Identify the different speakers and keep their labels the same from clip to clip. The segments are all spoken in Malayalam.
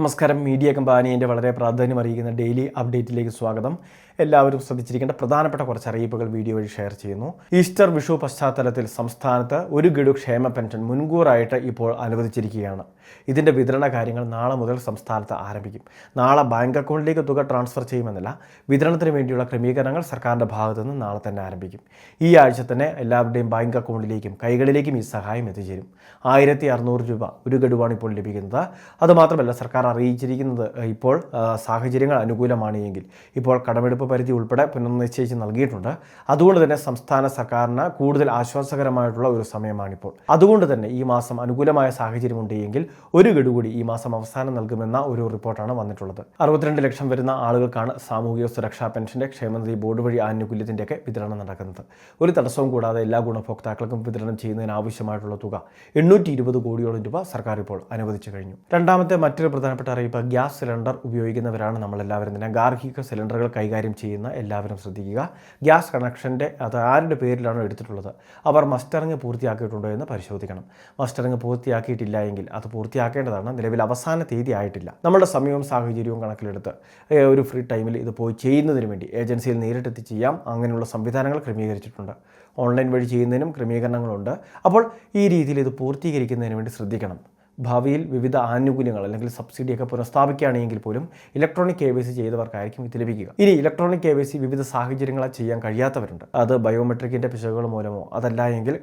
Speaker 1: നമസ്കാരം. മീഡിയ കമ്പാനിയുടെ വളരെ പ്രാധാന്യം അറിയിക്കുന്ന ഡെയിലി അപ്ഡേറ്റിലേക്ക് സ്വാഗതം. എല്ലാവരും ശ്രദ്ധിച്ചിരിക്കേണ്ട പ്രധാനപ്പെട്ട കുറച്ച് അറിയിപ്പുകൾ വീഡിയോ വഴി ഷെയർ ചെയ്യുന്നു. ഈസ്റ്റർ വിഷു പശ്ചാത്തലത്തിൽ സംസ്ഥാനത്ത് ഒരു ഗഡു ക്ഷേമ പെൻഷൻ മുൻകൂറായിട്ട് ഇപ്പോൾ അനുവദിച്ചിരിക്കുകയാണ്. ഇതിന്റെ വിതരണ കാര്യങ്ങൾ നാളെ മുതൽ സംസ്ഥാനത്ത് ആരംഭിക്കും. നാളെ ബാങ്ക് അക്കൗണ്ടിലേക്ക് തുക ട്രാൻസ്ഫർ ചെയ്യുമെന്നല്ല വിതരണത്തിന് വേണ്ടിയുള്ള ക്രമീകരണങ്ങൾ സർക്കാരിന്റെ ഭാഗത്തുനിന്ന് നാളെ തന്നെ ആരംഭിക്കും. ഈ ആഴ്ച തന്നെ എല്ലാവരുടെയും ബാങ്ക് അക്കൗണ്ടിലേക്കും കൈകളിലേക്കും ഈ സഹായം എത്തിച്ചേരും. ആയിരത്തി അറുന്നൂറ് രൂപ ഒരു ഗഡുവാണ് ഇപ്പോൾ ലഭിക്കുന്നത്. അതുമാത്രമല്ല സർക്കാർ അറിയിച്ചിരിക്കുന്നത് ഇപ്പോൾ സാഹചര്യങ്ങൾ അനുകൂലമാണ് എങ്കിൽ. ഇപ്പോൾ കടമെടുപ്പ് പരിധി ഉൾപ്പെടെ പുനർനിശ്ചയിച്ച് നൽകിയിട്ടുണ്ട്. അതുകൊണ്ട് തന്നെ സംസ്ഥാന സർക്കാരിന് കൂടുതൽ ആശ്വാസകരമായിട്ടുള്ള ഒരു സമയമാണിപ്പോൾ. അതുകൊണ്ട് തന്നെ ഈ മാസം അനുകൂലമായ സാഹചര്യമുണ്ട് എങ്കിൽ ഒരു ഗഡു കൂടി ഈ മാസം അവസാനം നൽകുമെന്ന ഒരു റിപ്പോർട്ടാണ് വന്നിട്ടുള്ളത്. അറുപത്തിരണ്ട് ലക്ഷം വരുന്ന ആളുകൾക്കാണ് സാമൂഹിക സുരക്ഷാ പെൻഷന്റെ ക്ഷേമനിധി ബോർഡ് വഴി ആനുകൂല്യത്തിന്റെയൊക്കെ വിതരണം നടക്കുന്നത്. ഒരു തടസ്സവും കൂടാതെ എല്ലാ ഗുണഭോക്താക്കൾക്കും വിതരണം ചെയ്യുന്നതിന് ആവശ്യമായിട്ടുള്ള തുക എണ്ണൂറ്റി ഇരുപത് കോടിയോളം രൂപ സർക്കാർ ഇപ്പോൾ അനുവദിച്ചു കഴിഞ്ഞു. രണ്ടാമത്തെ മറ്റൊരു പ്രധാനപ്പെട്ട അറിയിപ്പ് ഗ്യാസ് സിലിണ്ടർ ഉപയോഗിക്കുന്നവരാണ് നമ്മളെല്ലാവരും തന്നെ. ഗാർഹിക സിലിണ്ടറുകൾ കൈകാര്യം ചെയ്യുന്ന എല്ലാവരും ശ്രദ്ധിക്കുക. ഗ്യാസ് കണക്ഷന്റെ അത് ആരുടെ പേരിലാണോ എടുത്തിട്ടുള്ളത്? അവർ മസ്റ്ററിങ് പൂർത്തിയാക്കിയിട്ടുണ്ടോ എന്ന് പരിശോധിക്കണം. മസ്റ്ററിങ് പൂർത്തിയാക്കിയിട്ടില്ല എങ്കിൽ അത് പൂർത്തിയാക്കേണ്ടതാണ്. നിലവിൽ അവസാന തീയതി ആയിട്ടില്ല. നമ്മുടെ സമയവും സാഹചര്യവും കണക്കിലെടുത്ത് ഒരു ഫ്രീ ടൈമിൽ ഇത് പോയി ചെയ്യുന്നതിന് വേണ്ടി ഏജൻസിയിൽ നേരിട്ടെത്തി ചെയ്യാം. അങ്ങനെയുള്ള സംവിധാനങ്ങൾ ക്രമീകരിച്ചിട്ടുണ്ട്. ഓൺലൈൻ വഴി ചെയ്യുന്നതിനും ക്രമീകരണങ്ങളുണ്ട്. അപ്പോൾ ഈ രീതിയിൽ ഇത് പൂർത്തീകരിക്കുന്നതിന് വേണ്ടി ശ്രദ്ധിക്കണം. ഭാവിയിൽ വിവിധ ആനുകൂല്യങ്ങൾ അല്ലെങ്കിൽ സബ്സിഡിയൊക്കെ പുനഃസ്ഥാപിക്കുകയാണെങ്കിൽ പോലും ഇലക്ട്രോണിക് കെ വൈ സി ചെയ്തവർക്കായിരിക്കും ഇത് ലഭിക്കുക. ഇനി ഇലക്ട്രോണിക് കെ വൈ സി വിവിധ സാഹചര്യങ്ങളാൽ ചെയ്യാൻ കഴിയാത്തവരുണ്ട്. അത് ബയോമെട്രിക്കിന്റെ പിശകുകൾ മൂലമോ അതല്ല എങ്കിൽ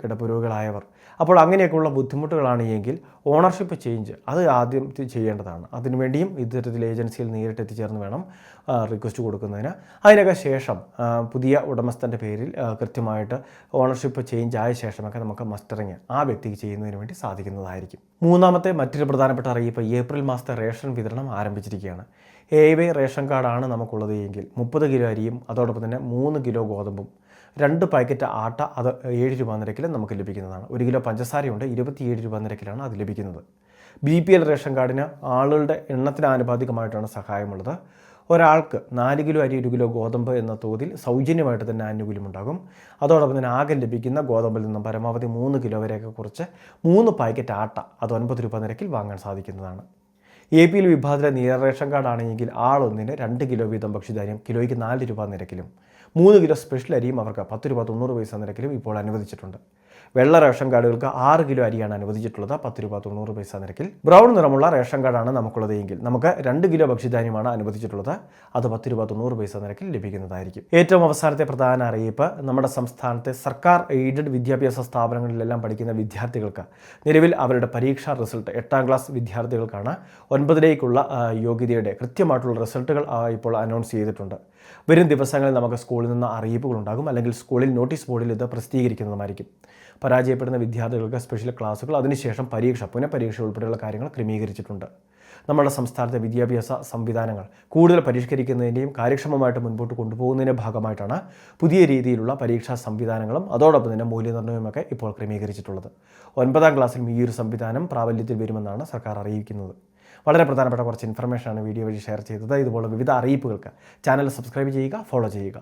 Speaker 1: അപ്പോൾ അങ്ങനെയൊക്കെയുള്ള ബുദ്ധിമുട്ടുകളാണ് എങ്കിൽ ഓണർഷിപ്പ് ചേഞ്ച് അത് ആദ്യം ചെയ്യേണ്ടതാണ്. അതിനുവേണ്ടിയും ഇത്തരത്തിൽ ഏജൻസിയിൽ നേരിട്ട് എത്തിച്ചേർന്ന് വേണം റിക്വസ്റ്റ് കൊടുക്കുന്നതിന്. അതിനൊക്കെ ശേഷം പുതിയ ഉടമസ്ഥന്റെ പേരിൽ കൃത്യമായിട്ട് ഓണർഷിപ്പ് ചേഞ്ച് ആയ ശേഷമൊക്കെ നമുക്ക് മസ്റ്ററിങ് ആ വ്യക്തിക്ക് ചെയ്യുന്നതിന് വേണ്ടി സാധിക്കുന്നതായിരിക്കും. മൂന്നാമത്തെ മറ്റൊരു പ്രധാനപ്പെട്ട അറിയിപ്പ് ഏപ്രിൽ മാസത്തെ റേഷൻ വിതരണം ആരംഭിച്ചിരിക്കുകയാണ്. എ വൈ റേഷൻ കാർഡാണ് നമുക്കുള്ളത് എങ്കിൽ മുപ്പത് കിലോ അരിയും അതോടൊപ്പം തന്നെ മൂന്ന് കിലോ ഗോതമ്പും രണ്ട് പാക്കറ്റ് ആട്ട അത് ഏഴ് രൂപ നിരക്കിൽ നമുക്ക് ലഭിക്കുന്നതാണ്. ഒരു കിലോ പഞ്ചസാരയുണ്ട് ഇരുപത്തിയേഴ് രൂപ നിരക്കിലാണ് അത് ലഭിക്കുന്നത്. ബി പി എൽ റേഷൻ കാർഡിന് ആളുകളുടെ എണ്ണത്തിന് ആനുപാതികമായിട്ടാണ് സഹായമുള്ളത്. ഒരാൾക്ക് നാല് കിലോ അരി ഒരു കിലോ ഗോതമ്പ് എന്ന തോതിൽ സൗജന്യമായിട്ട് തന്നെ ആനുകൂല്യമുണ്ടാകും. അതോടൊപ്പം തന്നെ ആകെ ലഭിക്കുന്ന ഗോതമ്പിൽ നിന്നും പരമാവധി മൂന്ന് കിലോ വരെയൊക്കെ കുറച്ച് മൂന്ന് പാക്കറ്റ് ആട്ട അത് ഒൻപത് രൂപ നിരക്കിൽ വാങ്ങാൻ സാധിക്കുന്നതാണ്. എ പി എൽ വിഭാഗത്തിലെ നീല റേഷൻ കാർഡാണെങ്കിൽ ആളൊന്നിന് രണ്ട് കിലോ വീതം ഭക്ഷ്യധാന്യം കിലോയ്ക്ക് നാല് രൂപ നിരക്കിലും. മൂന്ന് കിലോ സ്പെഷ്യൽ അരിയും അവർക്ക് പത്ത് രൂപ തൊണ്ണൂറ് പൈസ നിരക്കിലും ഇപ്പോൾ അനുവദിച്ചിട്ടുണ്ട്. വെള്ള റേഷൻ കാർഡുകൾക്ക് ആറ് കിലോ അരിയാണ് അനുവദിച്ചിട്ടുള്ളത്. പത്ത് രൂപ തൊണ്ണൂറ് പൈസ നിരക്കിൽ. ബ്രൗൺ നിറമുള്ള റേഷൻ കാർഡാണ് നമുക്കുള്ളത് എങ്കിൽ നമുക്ക് രണ്ട് കിലോ ഭക്ഷ്യധാന്യമാണ് അനുവദിച്ചിട്ടുള്ളത്. അത് പത്ത് രൂപ തൊണ്ണൂറ് പൈസ നിരക്കിൽ ലഭിക്കുന്നതായിരിക്കും. ഏറ്റവും അവസാനത്തെ പ്രധാന അറിയിപ്പ് നമ്മുടെ സംസ്ഥാനത്തെ സർക്കാർ എയ്ഡഡ് വിദ്യാഭ്യാസ സ്ഥാപനങ്ങളിലെല്ലാം പഠിക്കുന്ന വിദ്യാർത്ഥികൾക്ക് നിലവിൽ അവരുടെ പരീക്ഷാ റിസൾട്ട് എട്ടാം ക്ലാസ് വിദ്യാർത്ഥികൾക്കാണ് ഒൻപതിലേക്കുള്ള യോഗ്യതയുടെ കൃത്യമായിട്ടുള്ള റിസൾട്ടുകൾ ഇപ്പോൾ അനൗൺസ് ചെയ്തിട്ടുണ്ട്. വരും ദിവസങ്ങളിൽ നമുക്ക് സ്കൂളിൽ നിന്ന് അറിയിപ്പുകൾ ഉണ്ടാകും. അല്ലെങ്കിൽ സ്കൂളിൽ നോട്ടീസ് ബോർഡിൽ ഇത് പ്രസിദ്ധീകരിക്കുന്നതുമായിരിക്കും. പരാജയപ്പെടുന്ന വിദ്യാർത്ഥികൾക്ക് സ്പെഷ്യൽ ക്ലാസുകൾ അതിനുശേഷം പരീക്ഷ പുനഃപരീക്ഷ ഉൾപ്പെടെയുള്ള കാര്യങ്ങൾ ക്രമീകരിച്ചിട്ടുണ്ട്. നമ്മുടെ സംസ്ഥാനത്തെ വിദ്യാഭ്യാസ സംവിധാനങ്ങൾ കൂടുതൽ പരിഷ്കരിക്കുന്നതിന്റെയും കാര്യക്ഷമമായിട്ട് മുൻപോട്ട് കൊണ്ടുപോകുന്നതിന്റെ ഭാഗമായിട്ടാണ് പുതിയ രീതിയിലുള്ള പരീക്ഷാ സംവിധാനങ്ങളും അതോടൊപ്പം തന്നെ മൂല്യനിർണയവുമൊക്കെ ഇപ്പോൾ ക്രമീകരിച്ചിട്ടുള്ളത്. ഒൻപതാം ക്ലാസ്സിലും ഈ ഒരു സംവിധാനം പ്രാബല്യത്തിൽ വരുമെന്നാണ് സർക്കാർ അറിയിക്കുന്നത്. വളരെ പ്രധാനപ്പെട്ട കുറച്ച് ഇൻഫർമേഷനാണ് വീഡിയോ വഴി ഷെയർ ചെയ്തത്. ഇതുപോലെ വിവിധ അറിയിപ്പുകൾക്ക് ചാനൽ സബ്സ്ക്രൈബ് ചെയ്യുക ഫോളോ ചെയ്യുക.